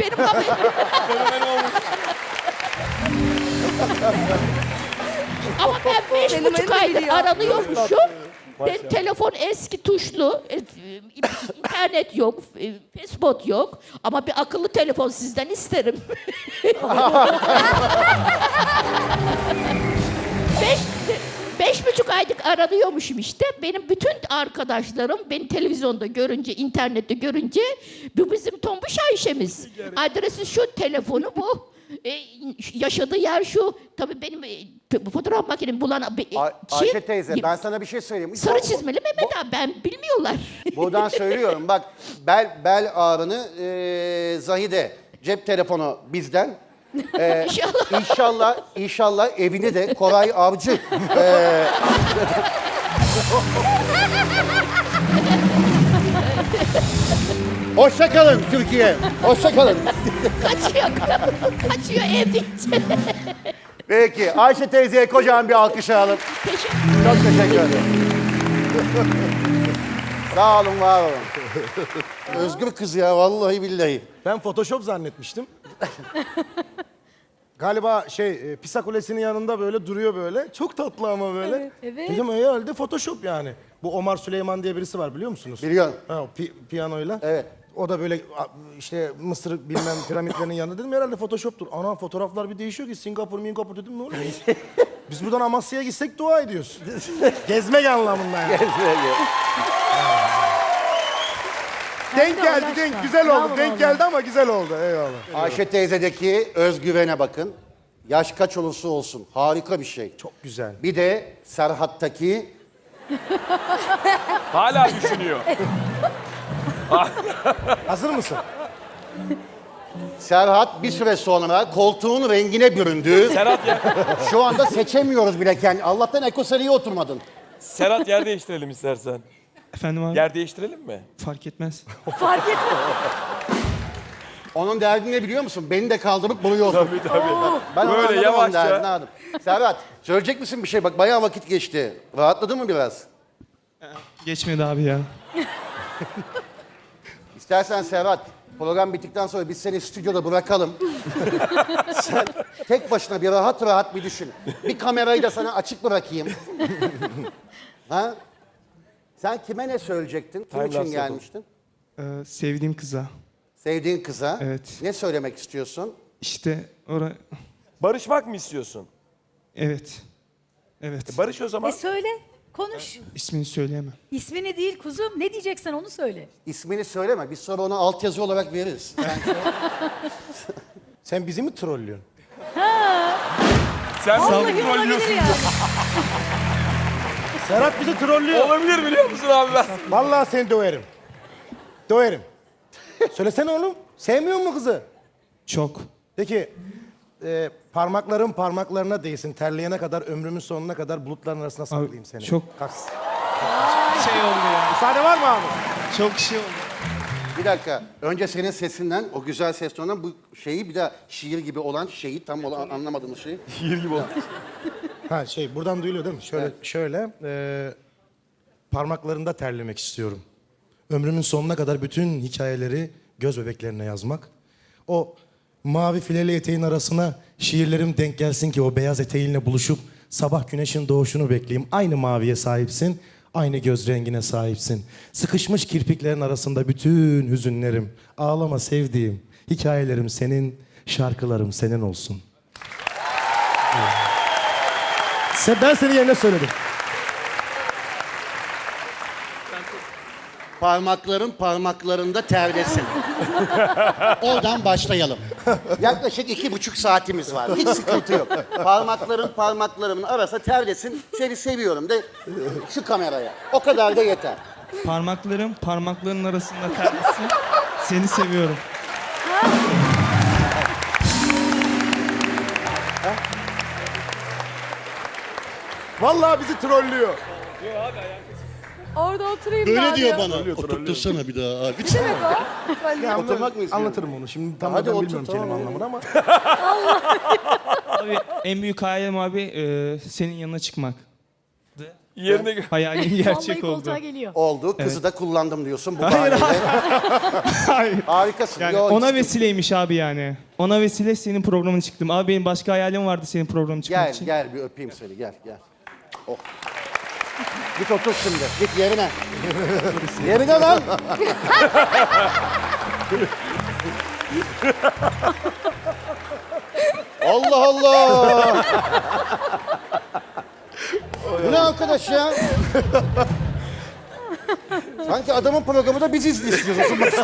Benim haberim. Ama ben beş Fenomeni buçuk de aydır biliyor. aranıyormuşum. Ve telefon eski tuşlu, e, e, internet yok, e, Facebook yok. Ama bir akıllı telefon sizden isterim. aylık aranıyormuşum işte. Benim bütün arkadaşlarım beni televizyonda görünce, internette görünce bu bizim Tombuş Ayşe'miz. Adresi şu, telefonu bu. E, yaşadığı yer şu. Tabii benim e, fotoğraf makinemi bulan bir Ay- şey- Ayşe teyze ben sana bir şey söyleyeyim. Sarı Bu- çizmeli Mehmet abi ben bilmiyorlar. Buradan söylüyorum bak bel bel ağrını e, Zahide cep telefonu bizden. E, İnşallah. inşallah inşallah evini de Koray Avcı. e, Hoşça kalın Türkiye. Hoşça kalın. Kaçıyor. Kaçıyor evde. Peki Ayşe teyzeye kocaman bir alkış alalım. Teşekkür Çok teşekkür ederim. Sağ olun, var olun. Özgür kız ya vallahi billahi. Ben Photoshop zannetmiştim. Galiba şey e, Pisa Kulesi'nin yanında böyle duruyor böyle. Çok tatlı ama böyle. Evet, evet. Dedim herhalde Photoshop yani. Bu Omar Süleyman diye birisi var biliyor musunuz? Biliyorum. Ha, o pi- piyanoyla. Evet. O da böyle a, işte Mısır bilmem piramitlerinin yanında dedim herhalde Photoshop'tur. Ana fotoğraflar bir değişiyor ki Singapur, Mingapur dedim ne oluyor? Biz buradan Amasya'ya gitsek dua ediyoruz. Gezmek anlamında yani. Denk de geldi, denk güzel oldu. Bravo denk geldi ama güzel oldu. Eyvallah. Ayşe teyzedeki özgüvene bakın. Yaş kaç olursa olsun harika bir şey. Çok güzel. Bir de Serhat'taki Hala düşünüyor. Hazır mısın? Serhat bir süre sonra koltuğun rengine büründü. Serhat ya. Şu anda seçemiyoruz bile kendi. Allah'tan ekoseriye oturmadın. Serhat yer değiştirelim istersen. Efendim abi Yer değiştirelim mi? fark etmez. Fark etme. Onun derdi ne biliyor musun? Beni de kaldırıp otur. Tabii tabii. Ben Böyle Böyle yavaşça. Derdini aldım. Serhat söyleyecek misin bir şey? Bak bayağı vakit geçti. Rahatladın mı biraz? Geçmedi abi ya. İstersen Serhat, program bittikten sonra biz seni stüdyoda bırakalım. Sen tek başına bir rahat rahat bir düşün. Bir kamerayı da sana açık bırakayım. ha? Sen kime ne söyleyecektin? Kim için Timelapse yapalım. gelmiştin? Ee, sevdiğim kıza. Sevdiğin kıza. Evet. Ne söylemek istiyorsun? İşte ora... Barışmak mı istiyorsun? Evet. Evet. Barış o zaman. E söyle. Konuş. İsmini söyleyemem. İsmini değil kuzum. Ne diyeceksen onu söyle. İsmini söyleme. Biz sonra onu altyazı olarak veririz. Sen Sen bizi mi trollüyorsun? Sen Vallahi olabilir ya. Serhat bizi trollüyor. Olabilir biliyor musun abi ben? Vallahi seni döverim. Döverim. Söylesene oğlum. Sevmiyor mu kızı? Çok. Peki e, parmakların parmaklarına değsin. Terleyene kadar ömrümün sonuna kadar bulutların arasına saklayayım seni. çok- Kalk. Şey oldu ya. Müsaade var mı abi? Çok şey oldu. bir dakika. Önce senin sesinden, o güzel ses tonundan bu şeyi bir daha şiir gibi olan şeyi tam olan anlamadığımız şeyi. Şiir gibi oldu. Ha şey buradan duyuluyor değil mi? Şöyle şöyle e, parmaklarında terlemek istiyorum. Ömrümün sonuna kadar bütün hikayeleri göz bebeklerine yazmak. O mavi fileli eteğin arasına şiirlerim denk gelsin ki o beyaz eteğinle buluşup sabah güneşin doğuşunu bekleyeyim. Aynı maviye sahipsin, aynı göz rengine sahipsin. Sıkışmış kirpiklerin arasında bütün hüzünlerim, ağlama sevdiğim, hikayelerim senin, şarkılarım senin olsun. Sen, ben senin yerine söyledim. Parmakların parmaklarında terlesin. Oradan başlayalım. Yaklaşık iki buçuk saatimiz var. Hiç sıkıntı yok. Parmakların parmaklarımın arası terlesin. Seni seviyorum de şu kameraya. O kadar da yeter. Parmaklarım parmakların arasında terlesin. Seni seviyorum. Vallahi bizi trollüyor. Orada oturayım Böyle bari diyor bana. Oturtursana bir daha abi. Ya Oturmak mı istiyorsun? Anlatırım onu. Şimdi tam Hadi ben otur, bilmiyorum tamam, kelime anlamını ama. Abi en büyük hayalim abi e, senin yanına çıkmak. Yerine gö- Hayalin Vallahi gerçek oldu. koltuğa geliyor. Oldu. Kızı da kullandım diyorsun bu Hayır, bahaneyle. Hayır. Harikasın. Yani Yo, ona hiç- vesileymiş abi yani. Ona vesile senin programına çıktım. Abi benim başka hayalim vardı senin programına çıkmak Gel için. gel bir öpeyim seni gel gel. Oh. Git otur şimdi. Git yerine. yerine lan. Allah Allah. Bu ne arkadaş ya? Sanki adamın programı da biz izliyoruz.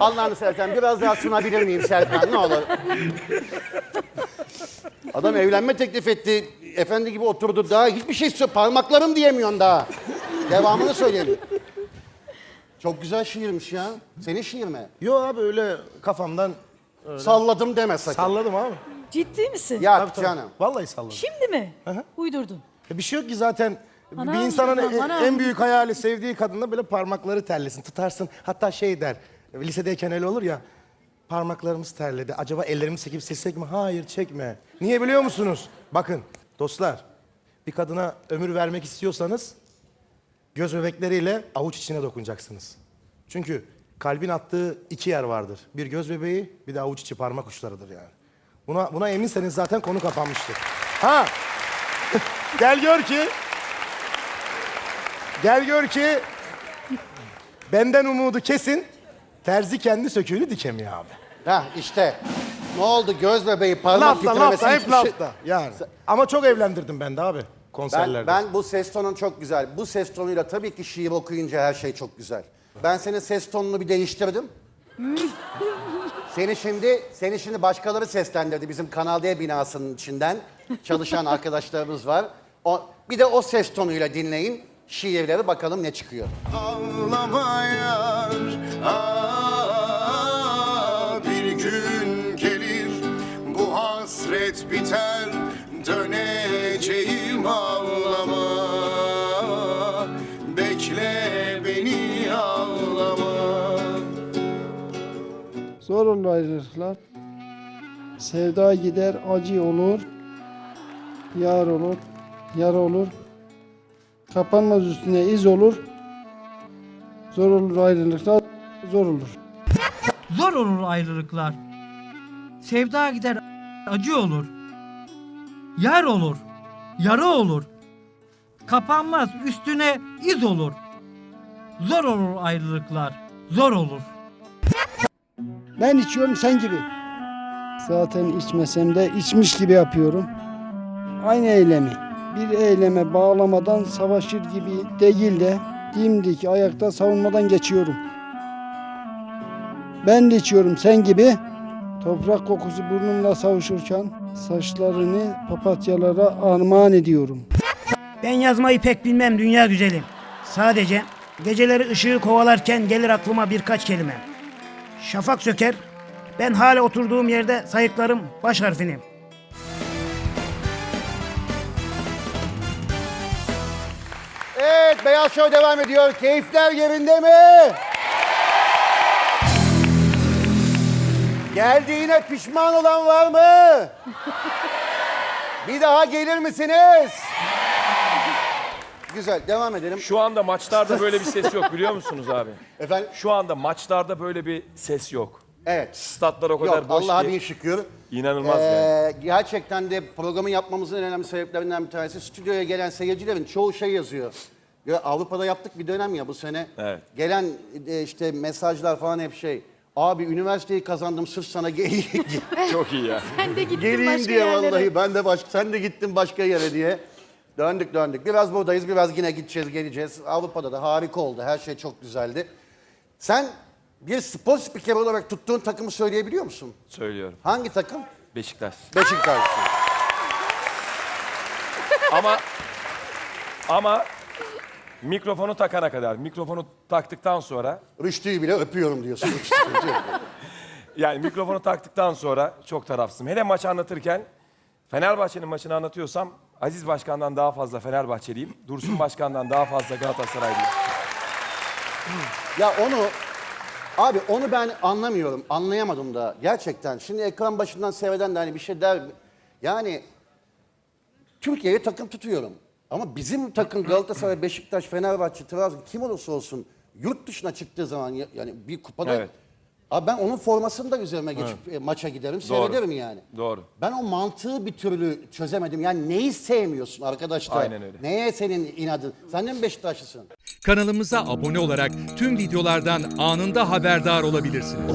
Allah'ını seversen biraz daha sunabilir miyim Serkan ne olur? Adam evlenme teklif etti. Efendi gibi oturdu. Daha hiçbir şey söyle. Parmaklarım diyemiyorsun daha. Devamını söyleyelim. Çok güzel şiirmiş ya. Senin şiir mi? Yo abi öyle kafamdan Salladım deme sakın. salladım abi. Ciddi misin? ya Tabii, tabii. canım. Vallahi salladım. Şimdi mi? Uydurdun. Ya bir şey yok ki zaten Anam, bir insanın en- anam. en büyük hayali sevdiği kadınla böyle parmakları terlesin, tutarsın. Hatta şey der, lisedeyken öyle olur ya, parmaklarımız terledi. Acaba ellerimizi çekip silsek mi? Hayır çekme. Niye biliyor musunuz? Bakın dostlar, bir kadına ömür vermek istiyorsanız göz bebekleriyle avuç içine dokunacaksınız. Çünkü kalbin attığı iki yer vardır. Bir göz bebeği, bir de avuç içi parmak uçlarıdır yani. Buna, buna eminseniz zaten konu kapanmıştır. Ha! Gel gör ki Gel gör ki benden umudu kesin. Terzi kendi söküğünü dikemiyor abi. Heh işte. Ne oldu göz bebeği parmak Lafta titremesi lafta hep hiçbir şey- lafta. Yani. Ama çok evlendirdim ben de abi Ben, konserlerde. ben bu ses tonun çok güzel. Bu ses tonuyla tabii ki şiir okuyunca her şey çok güzel. Ben senin ses tonunu bir değiştirdim. seni şimdi seni şimdi başkaları seslendirdi bizim Kanal D binasının içinden çalışan arkadaşlarımız var. O, bir de o ses tonuyla dinleyin şiirleri bakalım ne çıkıyor. Ağlama yar Aa, hasret biter Döneceğim ağlama Bekle beni ağlama Zor olur ayrılıklar. Sevda gider acı olur. Yar olur. Yar olur. Kapanmaz üstüne iz olur. Zor olur ayrılıklar. Zor olur. Zor olur ayrılıklar. Sevda gider acı olur. Yar olur. Yara olur. Kapanmaz üstüne iz olur. Zor olur ayrılıklar. Zor olur. Ben içiyorum sen gibi. Zaten içmesem de içmiş gibi yapıyorum. Aynı eylemi. Bir eyleme bağlamadan savaşır gibi değil de dimdik ayakta savunmadan geçiyorum. Ben de içiyorum sen gibi. Toprak kokusu burnumla savuşurken saçlarını papatyalara armağan ediyorum. Ben yazmayı pek bilmem dünya güzelim. Sadece geceleri ışığı kovalarken gelir aklıma birkaç kelime. Şafak söker, ben hala oturduğum yerde sayıklarım baş harfini. Evet Beyaz Show devam ediyor. Keyifler yerinde mi? Geldiğine pişman olan var mı? Bir daha gelir misiniz? Güzel devam edelim. Şu anda maçlarda böyle bir ses yok biliyor musunuz abi? Efendim? Şu anda maçlarda böyle bir ses yok. Evet. Statlar o kadar Yok boş Allah'a ki. bin şükür. İnanılmaz Ee, yani. Gerçekten de programı yapmamızın en önemli sebeplerinden bir tanesi stüdyoya gelen seyircilerin çoğu şey yazıyor. Ya Avrupa'da yaptık bir dönem ya bu sene. Evet. Gelen e, işte mesajlar falan hep şey. Abi üniversiteyi kazandım sırf sana ge- Çok iyi ya. Sen de gittin geleyim başka diye yerlere. vallahi. Ben de başka, sen de gittin başka yere diye. Döndük döndük. Biraz buradayız, biraz yine gideceğiz, geleceğiz. Avrupa'da da harika oldu. Her şey çok güzeldi. Sen bir spor spikeri olarak tuttuğun takımı söyleyebiliyor musun? Söylüyorum. Hangi takım? Beşiktaş. Beşiktaş. Ama ama mikrofonu takana kadar, mikrofonu taktıktan sonra Rüştü'yü bile öpüyorum diyorsun. Yani mikrofonu taktıktan sonra çok tarafsızım. Hele maç anlatırken Fenerbahçe'nin maçını anlatıyorsam Aziz Başkan'dan daha fazla Fenerbahçeliyim. Dursun Başkan'dan daha fazla Galatasaraylıyım. ya onu abi onu ben anlamıyorum. Anlayamadım da gerçekten. Şimdi ekran başından seyreden de hani bir şey der. Yani Türkiye'ye takım tutuyorum. Ama bizim takım Galatasaray, Beşiktaş, Fenerbahçe, Trabzon kim olursa olsun yurt dışına çıktığı zaman ya- yani bir kupada Evet. Abi ben onun formasını da üzerime geçip e, maça giderim, seyrederim yani. Doğru. Ben o mantığı bir türlü çözemedim. Yani neyi sevmiyorsun arkadaşlar? Aynen öyle. Neye senin inadın? Sen de mi Beşiktaşlısın? Kanalımıza abone olarak tüm videolardan anında haberdar olabilirsiniz.